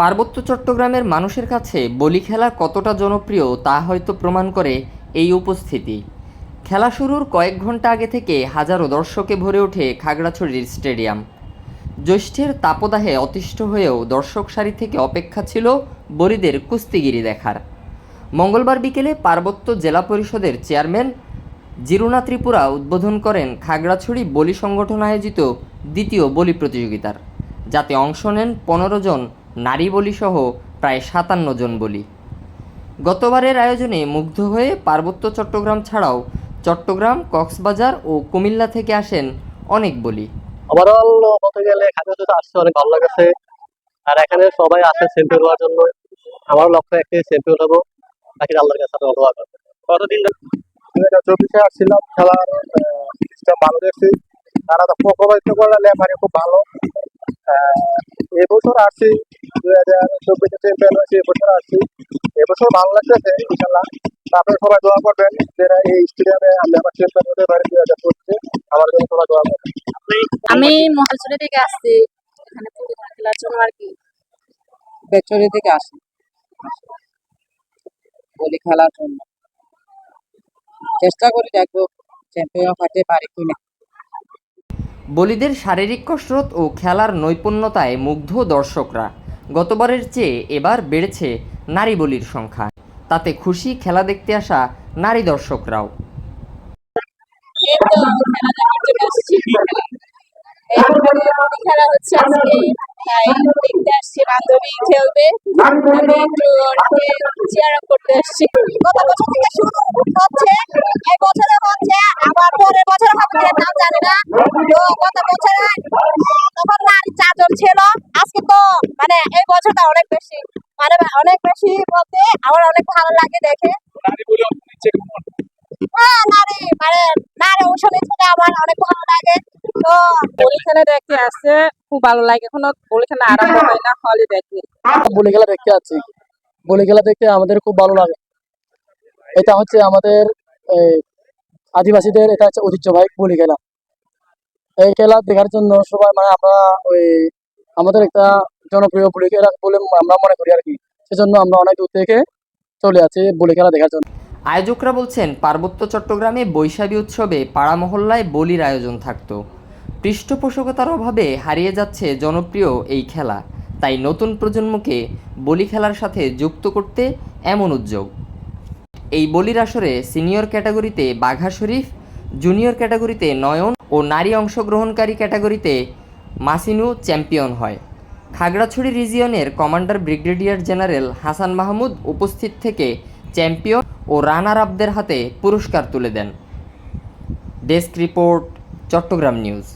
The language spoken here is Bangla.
পার্বত্য চট্টগ্রামের মানুষের কাছে বলি খেলা কতটা জনপ্রিয় তা হয়তো প্রমাণ করে এই উপস্থিতি। খেলা শুরুর কয়েক ঘণ্টা আগে থেকে হাজারো দর্শকে ভরে ওঠে খাগড়াছড়ির স্টেডিয়াম। জ্যৈষ্ঠের তাপদাহে অতিষ্ঠ হয়েও দর্শক সারি থেকে অপেক্ষা ছিল বলিদের কুস্তিগিরি দেখার। মঙ্গলবার বিকেলে পার্বত্য জেলা পরিষদের চেয়ারম্যান জিরুনা ত্রিপুরা উদ্বোধন করেন খাগড়াছড়ি বলি সংগঠন আয়োজিত দ্বিতীয় বলি প্রতিযোগিতার। যাতে অংশ নেন পনেরো জন নারী বলিসহ প্রায় সাতান্ন জন বলি। গতবারের আয়োজনে মুগ্ধ হয়ে পার্বত্য চট্টগ্রাম ছাড়াও চট্টগ্রাম কক্সবাজার ও কুমিল্লা থেকে আসেন অনেক বলি। ওভারঅল বলতে গেলে এখানে তো আসছে অনেক ভালো লাগছে। আর এখানে সবাই আসে চ্যাম্পিয়ন হওয়ার জন্য। আমার লক্ষ্য একটাই চ্যাম্পিয়ন হব বাকি আল্লাহর কাছে আমি দোয়া করব। কতদিন চব্বিশে আসছিলাম খেলার সিস্টেম ভালো দেখছি। তারা তো প্রভাবিত করলে লেফারি খুব ভালো। এবছর আসছি দুই হাজার চব্বিশে চ্যাম্পিয়ন হয়েছি এবছর আসছি। এবছর ভালো লাগতেছে ইনশাল্লাহ তারপরে সবাই দোয়া করবেন যে এই স্টেডিয়ামে আমি আবার চ্যাম্পিয়ন হতে পারি দুই হাজার পঁচিশে আমার জন্য সবাই দোয়া করবেন। আমি মহাজনী থেকে আসছি এখানে খেলার জন্য আর কি। বেচরি থেকে আসি। বলি খেলার জন্য। চেষ্টা করি দেখব চ্যাম্পিয়ন হতে পারি কিনা। বলিদের শারীরিক কসরত ও খেলার নৈপুণ্যতায় মুগ্ধ দর্শকরা। গতবারের চেয়ে এবার বেড়েছে নারী বলির সংখ্যা। তাতে খুশি খেলা দেখতে আসা নারী দর্শকরাও। খেলা হচ্ছে গত বছরে তখন নারী চারজন ছিল। আজকে তো মানে এই বছরটা অনেক বেশি। মানে অনেক বেশি বলতে আমার অনেক ভালো লাগে দেখে। হ্যাঁ নারী মানে নারী অংশ নিতে আমার অনেক ভালো লাগে। তো বলি খেলা দেখতে আসছে খুব ভালো লাগে। এখনও বলি খেলা আরম্ভ হয় না হলে দেখি বলি খেলা দেখতে আছি বলি খেলা দেখতে আমাদের খুব ভালো লাগে। এটা হচ্ছে আমাদের এই, আদিবাসীদের এটা হচ্ছে ঐতিহ্যবাহী বলি খেলা এই খেলা দেখার জন্য সবাই মানে আমরা ওই আমাদের একটা জনপ্রিয় বলি খেলা বলে আমরা মনে করি আর কি। সেজন্য আমরা অনেক দূর থেকে চলে আছি বলি খেলা দেখার জন্য। আয়োজকরা বলছেন, পার্বত্য চট্টগ্রামে বৈশাখী উৎসবে পাড়া মহল্লায় বলির আয়োজন থাকতো। পৃষ্ঠপোষকতার অভাবে হারিয়ে যাচ্ছে জনপ্রিয় এই খেলা। তাই নতুন প্রজন্মকে বলি খেলার সাথে যুক্ত করতে এমন উদ্যোগ। এই বলির আসরে সিনিয়র ক্যাটাগরিতে বাঘা শরীফ জুনিয়র ক্যাটাগরিতে নয়ন ও নারী অংশগ্রহণকারী ক্যাটাগরিতে মাসিনু চ্যাম্পিয়ন হয়। Khagrachari রিজিয়নের commander brigadier general Hasan Mahmud উপস্থিত থেকে চ্যাম্পিয়ন ও রানার আপদের হাতে পুরস্কার তুলে দেন। Desk report, Chattogram news.